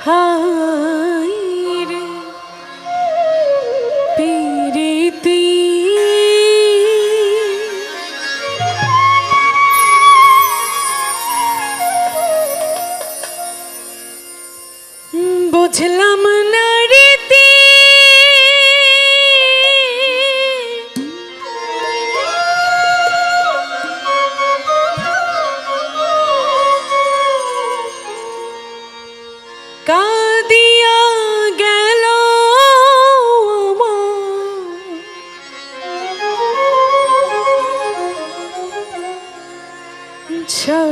High রে বুঝলাম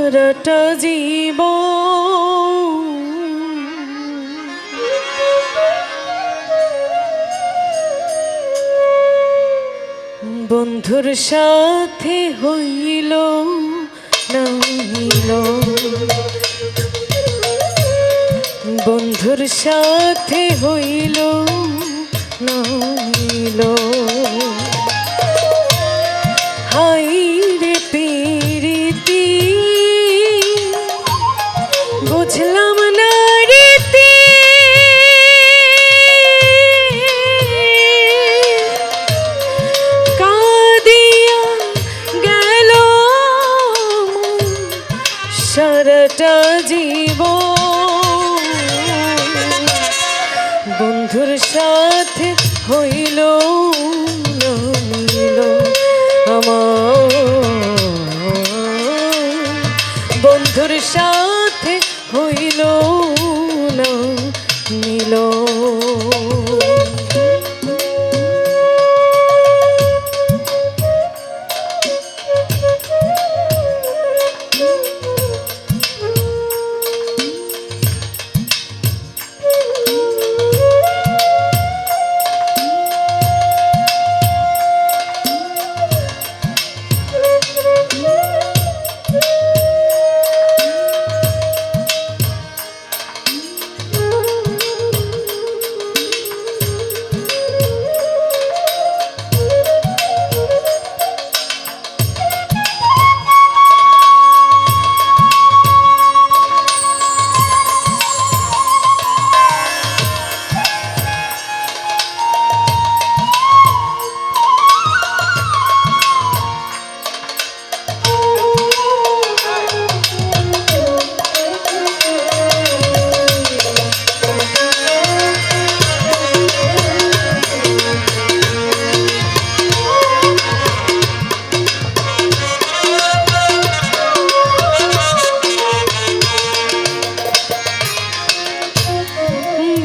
সারাটা জীব। বন্ধুর সাথে হইল নামিল। বন্ধুর সাথে হইল নামিল। show.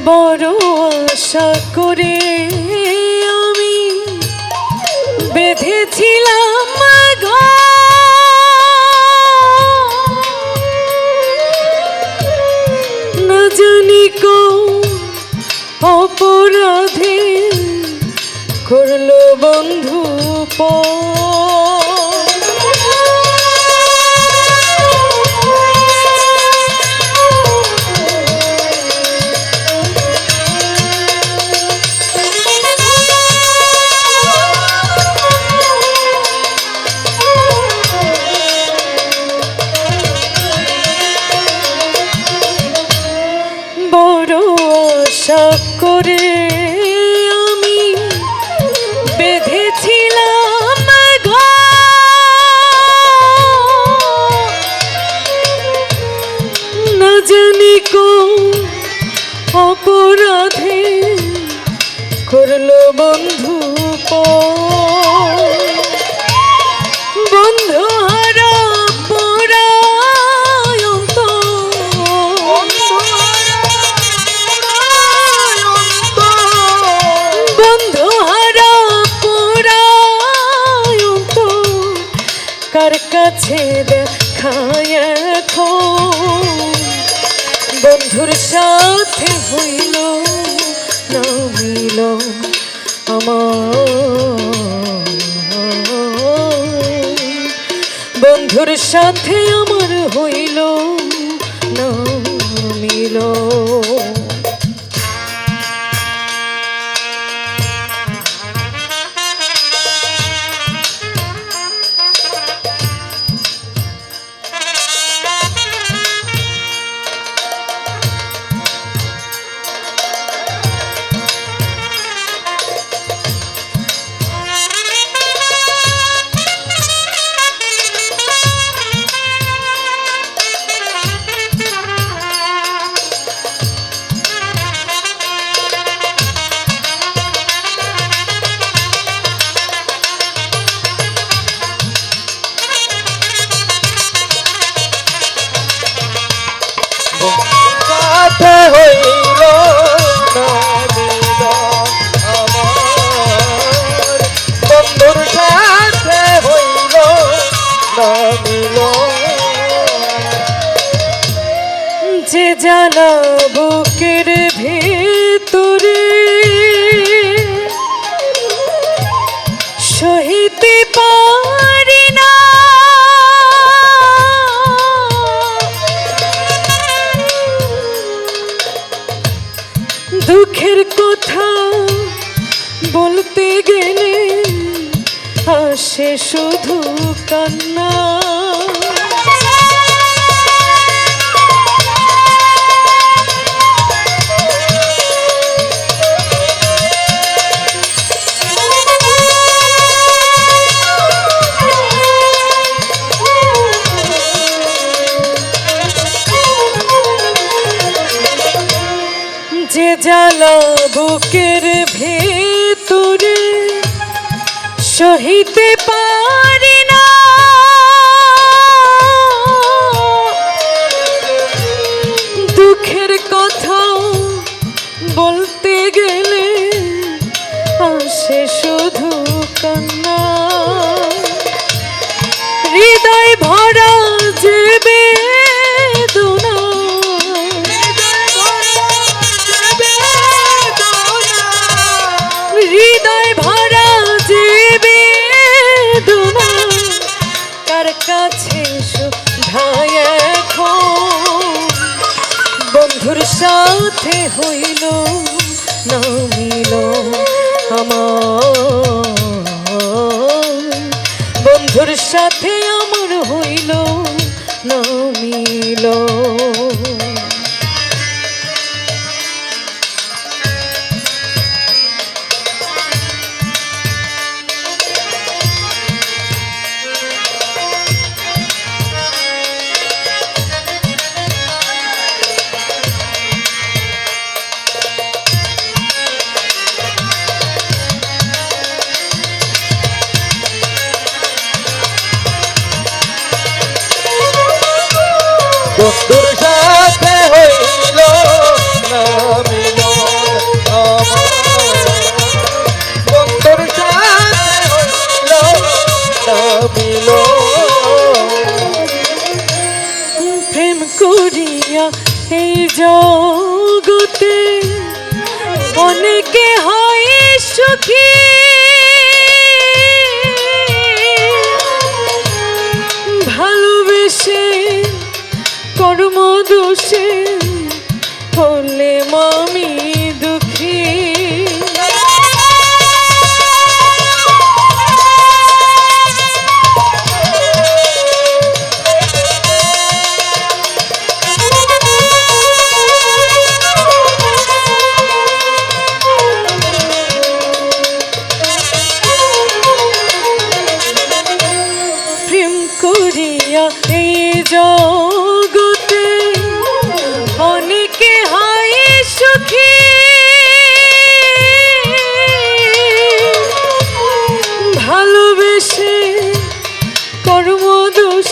বড় আশা করে অপরাধে করল বন্ধু পথ সাথে আমার হইল না মিলন না মিলন যে জ্বালা বুকের ভেতরে সহিতে পারি না। দুঃখের কথা বলতে গেলে আসে শুধু কান্না। সহিতে কাছে শুধায় এখন। বন্ধুর সাথে হইল, না মিল আমার। বন্ধুর সাথে আমার হইল, না মিল ভালোবেসে কর্ম দোষে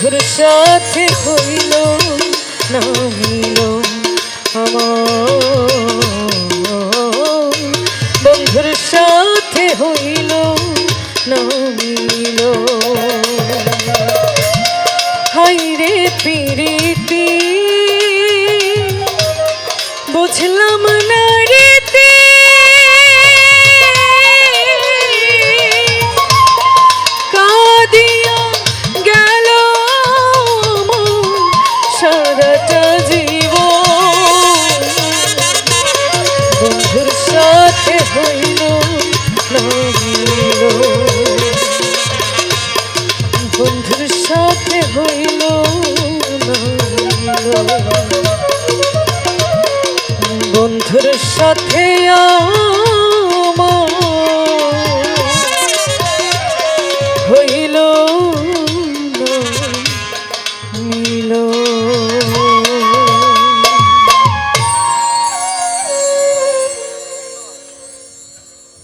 বন্ধুর সাথে হইল না আমার বন্ধুর সাথে হইল না মিল হাইরে রে বুঝলাম বন্ধুর সাথে আ